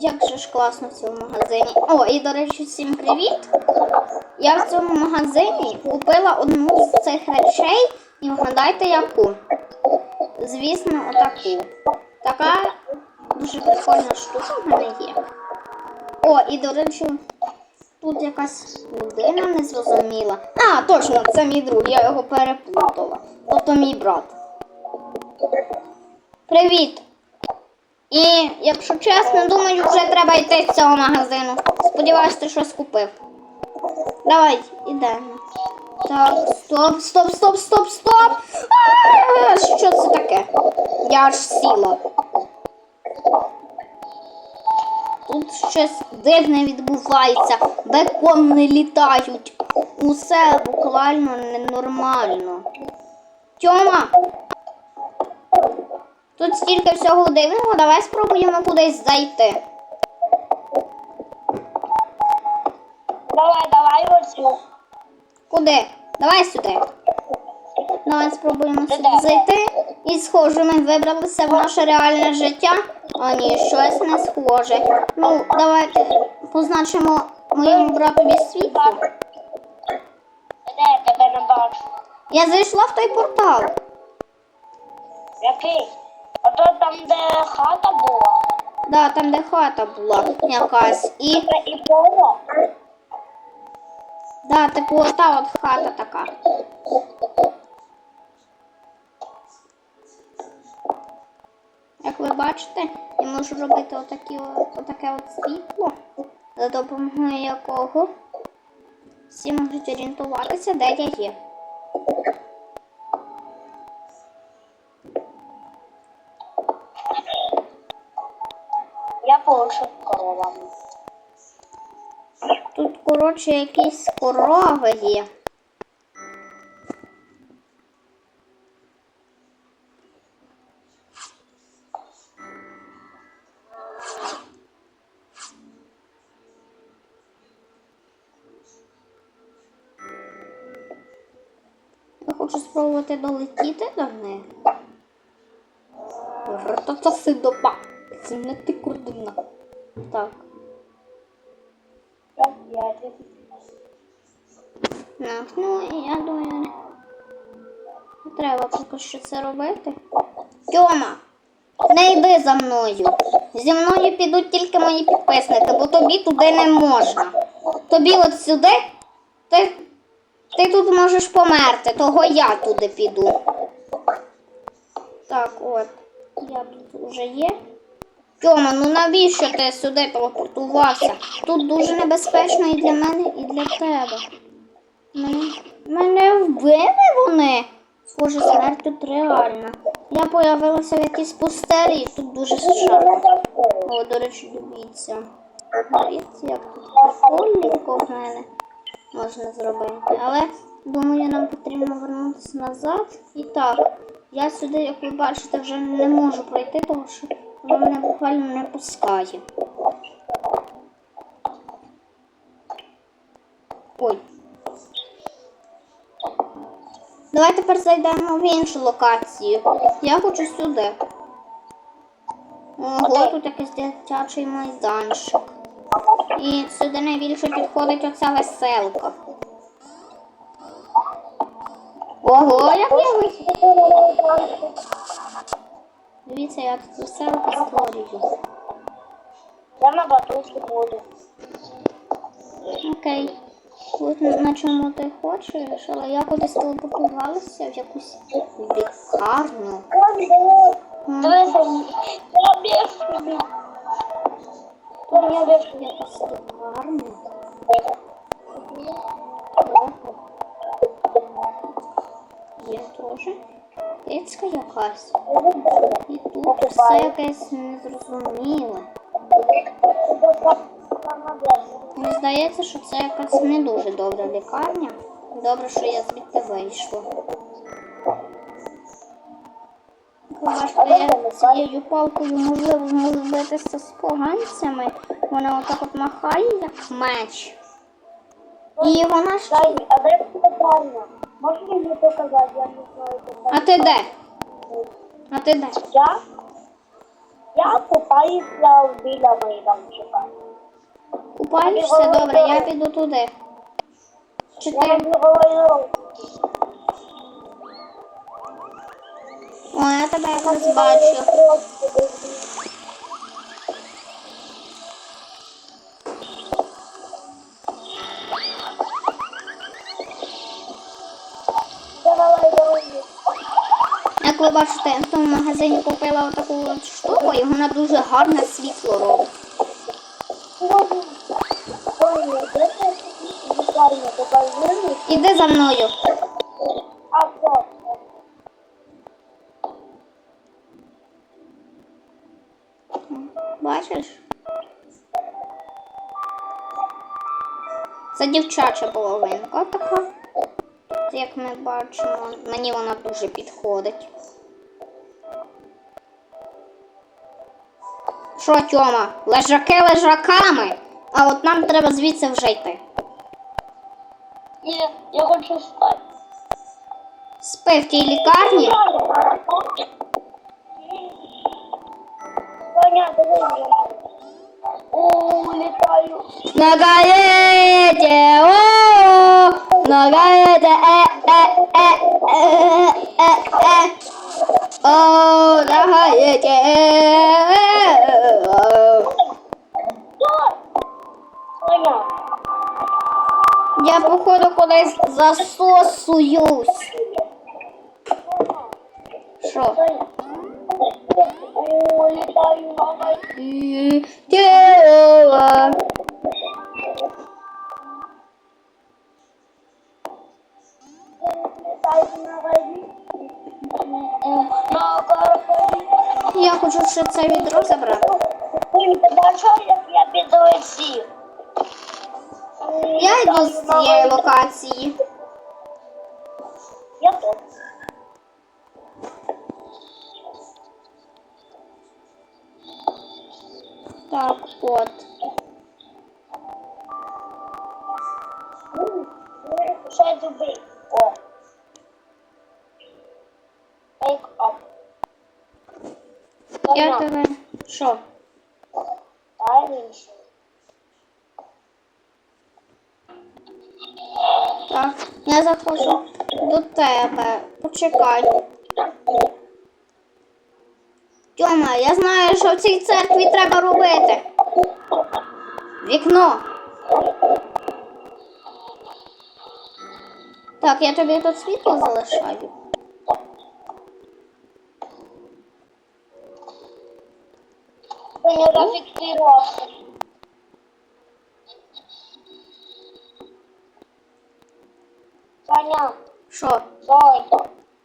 як же ж класно в цьому магазині. О, і до речі, всім привіт! Я в цьому магазині купила одну з цих речей і вгадайте яку. Звісно, отаку. Така дуже прикольна штука в мене є. О, і до речі, тут якась людина незрозуміла. А, точно, це мій друг, я його переплутала. Тобто мій брат. Привіт! І, якщо чесно, думаю, вже треба йти з цього магазину. Сподіваюсь, ти щось купив. Давай, ідемо. Так, стоп, стоп, стоп, стоп, стоп. А, що це таке? Я аж сіла. Тут щось дивне відбувається. Бекони літають. Усе буквально ненормально. Тьома! Тут стільки всього дивного, давай спробуємо кудись зайти. Давай, давай оцю. Куди? Давай сюди. Давай спробуємо сюди зайти. І схоже, ми вибралися в наше реальне життя. А ні, щось не схоже. Ну, давайте позначимо моєму братові світло. Де я тебе не бачу? Я зайшла в той портал. Який? Ото там, де хата була. Да, там, де хата була якась. І Це і поле. да, типу, ота от хата така. Як ви бачите, я можу робити отакі, отаке от світло, за допомогою якого всі можуть орієнтуватися, де я є. Получу коровами. Тут, коротше, якісь корови є. Я хочу спробувати долетіти до них. Рататасидопа. Це не ти курдина. Так. Так, ну і я думаю, не треба поки що це робити. Тьома, не йди за мною. Зі мною підуть тільки мої підписники, бо тобі туди не можна. Тобі от сюди, ти, ти тут можеш померти, того я туди піду. Так, от, я тут вже є. Тьома, ну навіщо ти сюди телепортувався? Тут дуже небезпечно і для мене, і для тебе. Мене, мене вбили вони. Схоже, смерть тут реальна. Я появилася в якійсь пустелі, і тут дуже жарко. О, до речі, дивіться. Дивіться, як тут прикольненько в мене можна зробити. Але думаю, нам потрібно вернутися назад. І так, я сюди, як ви бачите, вже не можу пройти, тому що воно мене буквально не пускає. Ой. Давай тепер зайдемо в іншу локацію. Я хочу сюди. Ого, тут якийсь дитячий майданчик. І сюди найбільше підходить оця веселка. Ого, як я висів. Дивіться, я тут веселку створюю. Я на батуті буду. Окей. Тут на чому ти хочеш, але я кудись телепортувалася в якусь лікарню. Дивися, я. Я. Якусь лікарню. Є теж. Кицька якась. І тут все якесь незрозуміле. Мені здається, що це якась не дуже добра лікарня. Добре, що я звідти вийшла. Бачите, я цією палкою можливо зможу битися з поганцями. Вона отак от махає, як меч. І вона ще. Дай, а де? Можеш мені показати, я не знаю, де А ти де? А ти де? Я? Я купаюся біля майданчика. Купаєшся? Добре, я піду туди. Чи Я ти? не говорю. О, я тебе якось бачу. Як ви бачите, в тому магазині купила отаку от штуку, і вона дуже гарне світло робить. Іди за мною. Бачиш? Це дівчача половинка така Як ми бачимо, мені вона дуже підходить. Що, Тьома, лежаки лежаками, а от нам треба звідси вже йти. Ні, я хочу спати. Спи в тій лікарні. Соня, диви. О, літаю. На гаете, о, на гаете, э, э, э, э, э, э. я походу кудись засосуюсь. Що? Улітаю мама. Я хочу ще це відро забрати. Ти бачиш, як я піду всі? Я йду з цієї локації. Я тут. Так, от. Я тебе. Що? Так, я заходжу до тебе. Почекай. Тьома, я знаю, що в цій церкві треба робити. Вікно. Так, я тобі тут світло залишаю. Я зафіксувався. Саня, Що? стой.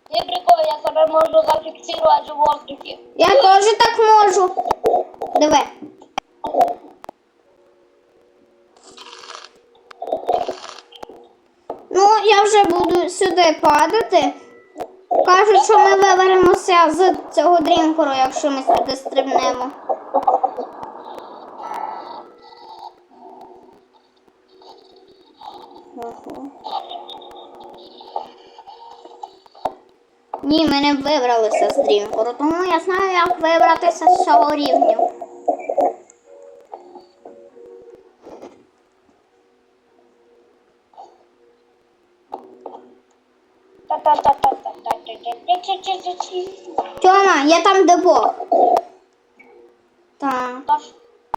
Ти прикол, я себе можу зафіксувати в воздухі. Я теж так можу. Диви. Ну, я вже буду сюди падати. Кажуть, що ми виберемося з цього дрінкору, якщо ми сюди стрибнемо. і ми вибралися з дрімкору, тому я знаю, як вибратися з цього рівню. Тьома, я там депо. Так.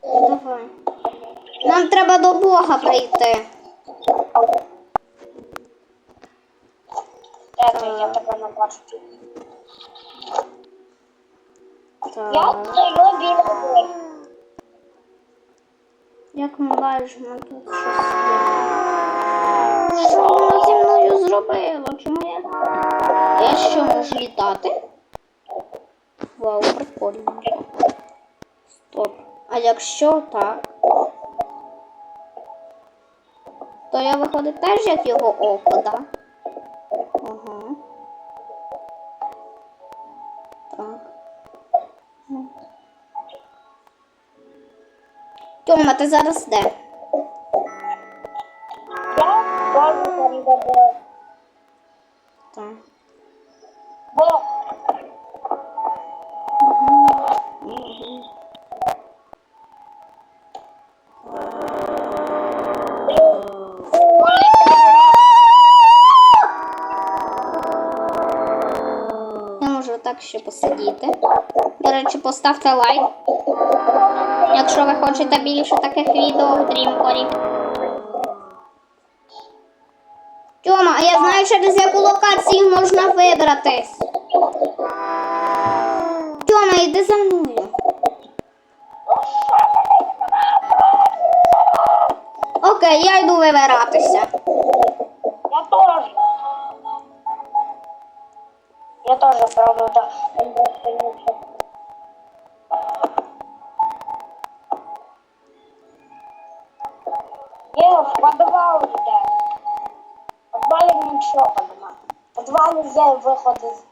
Давай. Нам треба до Бога прийти. Я тебе не бачу. Я Так. стою біля них. Як ми бачимо, тут щось є. Що воно зі мною зробило? Чому я? Я що можу літати? Вау, прикольно. Стоп. А якщо так, то я виходить теж як його око, да? Ага. Тьома, ти зараз де? Я бажу передаю. Так. Бо. Я можу так ще посидіти. До речі, поставте лайк якщо ви хочете більше таких відео в Дрімкорі. Тьома, а я знаю, через яку локацію можна вибратись. Тьома, йди за мною. Окей, я йду вибиратися. Я в подвал йде. В подвалі нічого нема. В подвалі є виход із...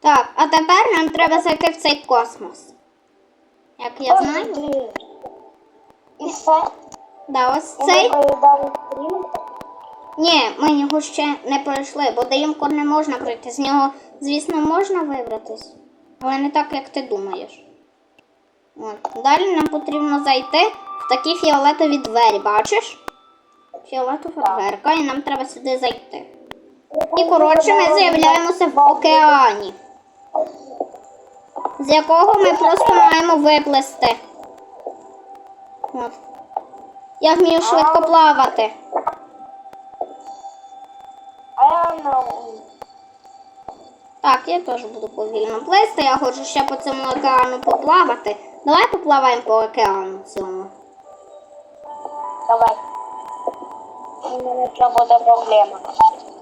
Так, а тепер нам треба зайти в цей космос. Як я знаю. Ой, І все. Да, ось І цей. стрім. Ні, ми його ще не пройшли, бо Даїмкор не можна пройти. З нього, звісно, можна вибратись, але не так, як ти думаєш. От. Далі нам потрібно зайти такі фіолетові двері, бачиш? Фіолетова дверка, і нам треба сюди зайти. І коротше, ми з'являємося в океані, з якого ми просто маємо виплисти. От. Я вмію швидко плавати. Так, я теж буду повільно плисти. Я хочу ще по цьому океану поплавати. Давай поплаваємо по океану цьому. Давай. У мене це буде проблема.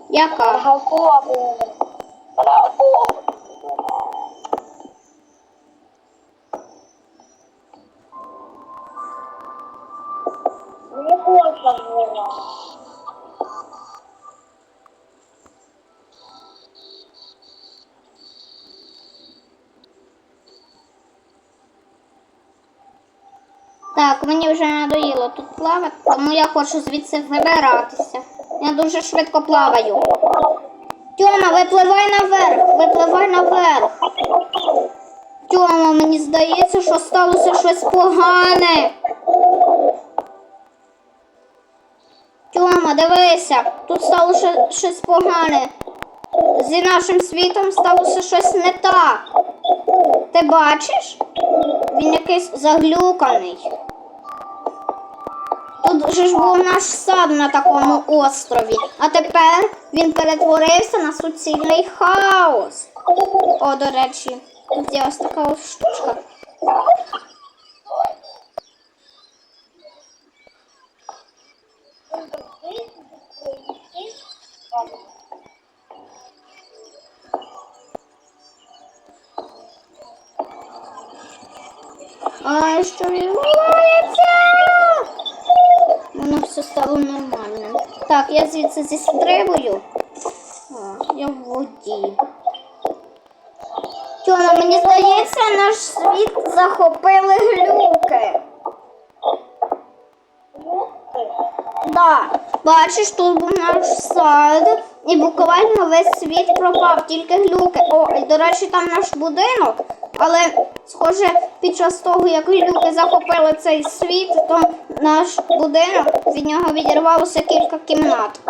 Яка? Рахунку. Рахунку. Не хочу жила. Так, мені вже надоїло тут плавати, тому я хочу звідси вибиратися. Я дуже швидко плаваю. Тьома, випливай наверх, випливай наверх. Тьома, мені здається, що сталося щось погане. Тьома, дивися, тут сталося щось погане. Зі нашим світом сталося щось не так. Ти бачиш? Він якийсь заглюканий. Тут же ж був наш сад на такому острові, а тепер він перетворився на суцільний хаос. О, до речі, є ось така ось штучка. А що відбувається? Воно все стало нормальним. Так, я звідси зістрибую. О, я в воді. Тьома, мені здається, наш світ захопили глюки. Да, бачиш, тут був наш сад, і буквально весь світ пропав, тільки глюки. О, і до речі, там наш будинок, але схоже, під час того, як глюки захопили цей світ, то наш будинок від нього відірвалося кілька кімнат.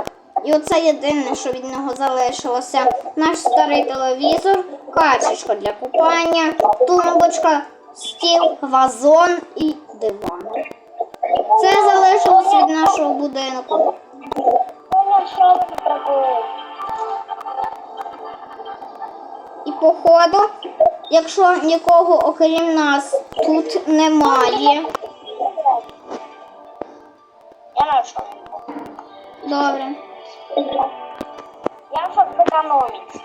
І оце єдине, що від нього залишилося. Наш старий телевізор, качечка для купання, тумбочка, стіл, вазон і диван. Це залишилось від нашого будинку. І походу, якщо нікого окрім нас тут немає. Я знайшов. Добре. Я щоб зекономити.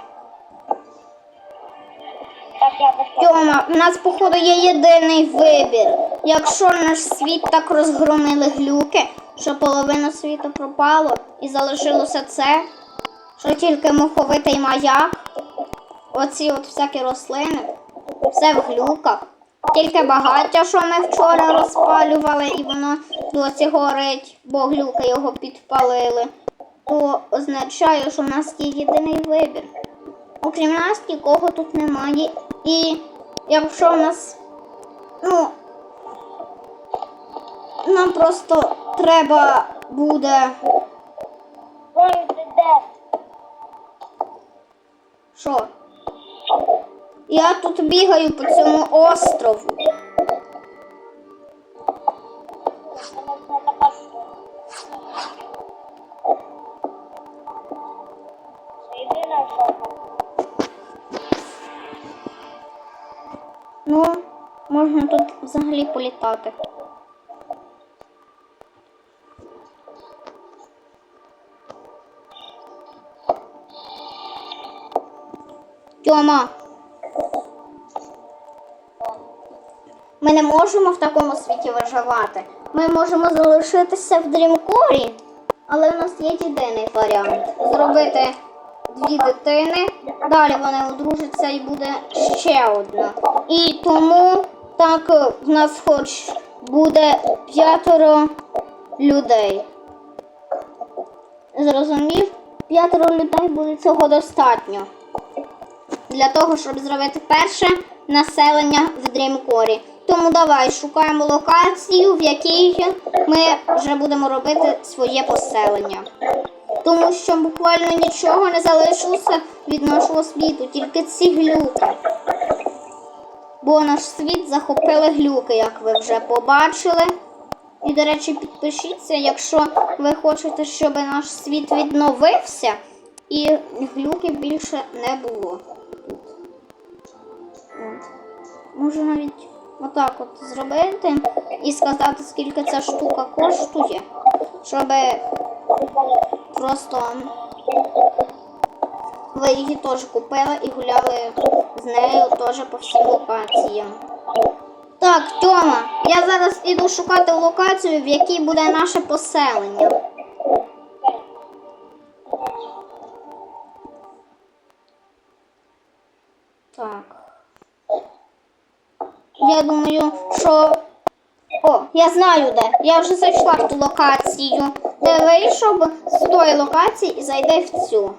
Так, я. Тьома, в нас, походу, є єдиний вибір. Якщо наш світ так розгромили глюки, що половина світу пропало і залишилося це, що тільки муховитий маяк, оці от всякі рослини, все в глюках. Тільки багаття, що ми вчора розпалювали, і воно досі горить, бо глюки його підпалили, то означає, що в нас є єдиний вибір. Окрім нас нікого тут немає. І якщо в нас, ну, нам просто треба буде. Вон Що? тут бігаю по цьому острову. Ну, можна тут взагалі політати. Тьома. Ми не можемо в такому світі виживати. Ми можемо залишитися в дрімкорі, але в нас є єдиний варіант зробити дві дитини. Далі вони одружаться і буде ще одна. І тому так в нас хоч буде п'ятеро людей. Зрозумів? П'ятеро людей буде цього достатньо для того, щоб зробити перше населення в Дрімкорі. Тому давай шукаємо локацію, в якій ми вже будемо робити своє поселення. Тому що буквально нічого не залишилося від нашого світу, тільки ці глюки. Бо наш світ захопили глюки, як ви вже побачили. І, до речі, підпишіться, якщо ви хочете, щоб наш світ відновився і глюків більше не було. Можу навіть отак от зробити і сказати, скільки ця штука коштує, щоб просто ви її теж купили і гуляли з нею теж по всім локаціям. Так, Тьома, я зараз іду шукати локацію, в якій буде наше поселення. Що. О, я знаю де. Я вже зайшла в ту локацію. Де вийшов з тої локації і зайди в цю.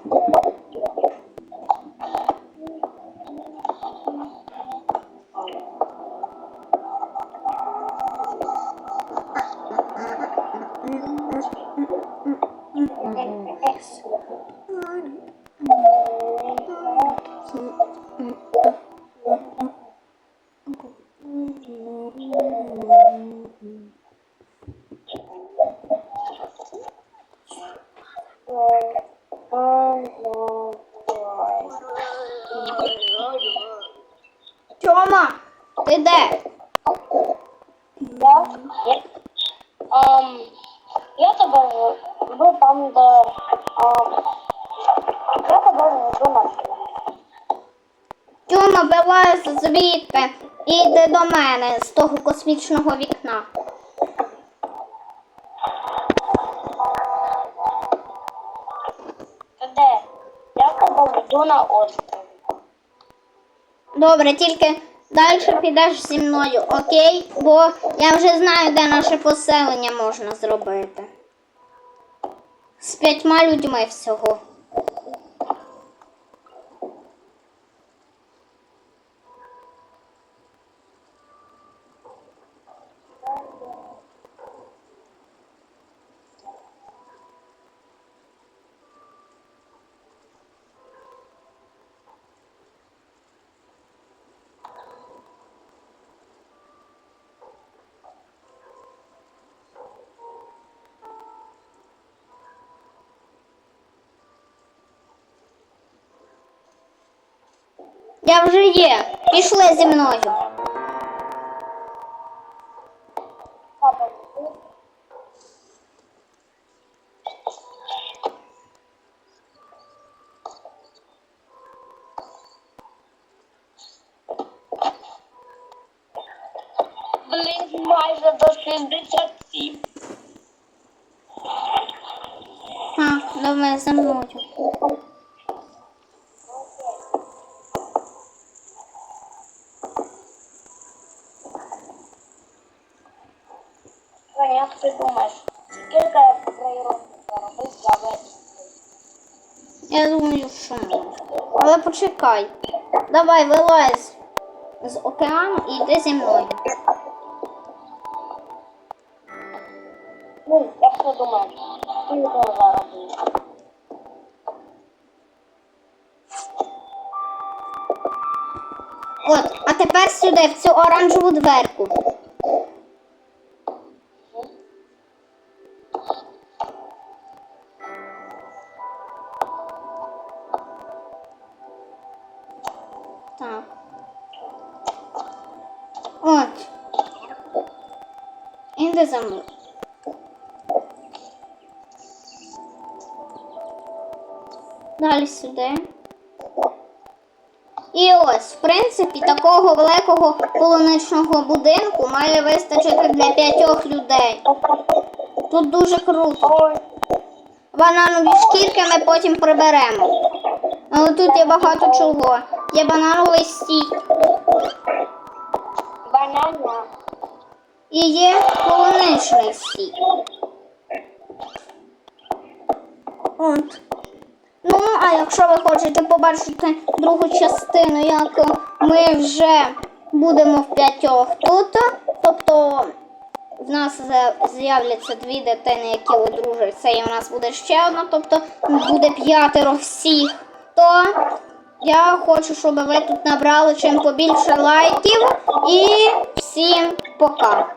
Тьома, вилазь звідти і йди до мене з того космічного вікна. Де? Я жду на острові. Добре, тільки далі підеш зі мною, окей? Бо я вже знаю, де наше поселення можна зробити. З п'ятьма людьми всього. Я вже є. Пішли зі мною. Блін, майже до 67. Так, давай за мною. Женя, як ти думаєш, скільки я проіграв заробив за весь? Я думаю, що можна. Але почекай. Давай, вилазь з океану і йди зі мною. Ну, як ти думаєш, скільки я заробив? От, а тепер сюди, в цю оранжеву дверку. За мною. Далі сюди. І ось, в принципі, такого великого полуничного будинку має вистачити для п'ятьох людей. Тут дуже круто. Бананові шкірки ми потім приберемо. Але тут є багато чого. Є банановий стік і є полуничний стік. От. Ну, а якщо ви хочете побачити другу частину, як ми вже будемо в п'ятьох тут, тобто в нас з'являться дві дитини, які одружаться, і в нас буде ще одна, тобто буде п'ятеро всіх, то я хочу, щоб ви тут набрали чим побільше лайків і всім пока.